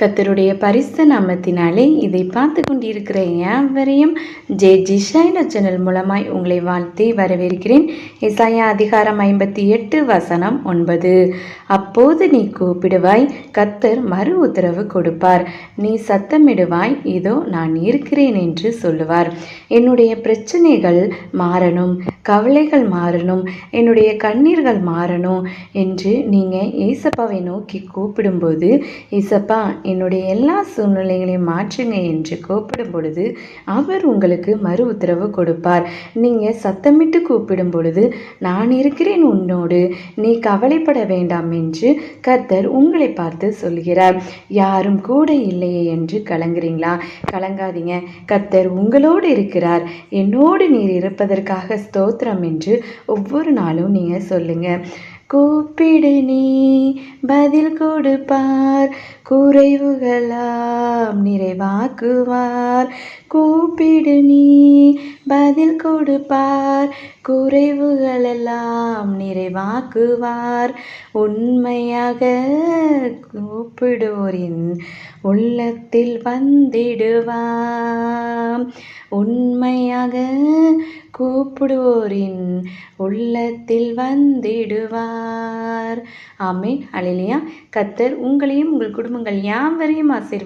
கத்தருடைய பரிசு நாமத்தினாலே இதை பார்த்து கொண்டிருக்கிற யாவரையும் ஜே ஜிஷைல சேனல் மூலமாய் உங்களை வாழ்த்தி வரவேற்கிறேன். இசாயா அதிகாரம் ஐம்பத்தி எட்டு வசனம் ஒன்பது. அப்போது நீ கூப்பிடுவாய் கத்தர் மறு உத்தரவு கொடுப்பார். நீ சத்தமிடுவாய் இதோ நான் இருக்கிறேன் என்று சொல்லுவார். என்னுடைய பிரச்சனைகள் மாறணும் கவலைகள் மாறணும் என்னுடைய கண்ணீர்கள் மாறணும் என்று நீங்கள் ஏசப்பாவை நோக்கி கூப்பிடும்போது ஏசப்பா என்னுடைய எல்லா சூழ்நிலைகளையும் மாற்றுங்க என்று கூப்பிடும் பொழுது அவர் உங்களுக்கு மறு உத்தரவு கொடுப்பார். நீங்கள் சத்தமிட்டு கூப்பிடும் பொழுது நான் இருக்கிறேன் உன்னோடு நீ கவலைப்பட வேண்டாம் என்று கர்த்தர் உங்களை பார்த்து சொல்கிறார். யாரும் கூட இல்லையே என்று கலங்குறீங்களா? கலங்காதீங்க. கர்த்தர் உங்களோடு இருக்கிறார். என்னோடு நீர் இருப்பதற்காக ஸ்தோத்திரம் என்று ஒவ்வொரு நாளும் நீங்கள் சொல்லுங்க. கூப்பிடு நீ பதில் கொடுப்பார். குறைவுகளாம் நிறைவாக்குவார். கூப்பிடு நீ பதில் கொடுப்பார். குறைவுகளெல்லாம் நிறைவாக்குவார். உண்மையாக கூப்பிடுவோரின் உள்ளத்தில் வந்திடுவார் உண்மையாக கூப்பிடுவோரின் உள்ளத்தில் வந்திடுவார். ஆமேன். அலையிலையா கத்தர் உங்களையும் உங்கள் குடும்பங்கள் யாவரையும் ஆசீர்வதிப்பார்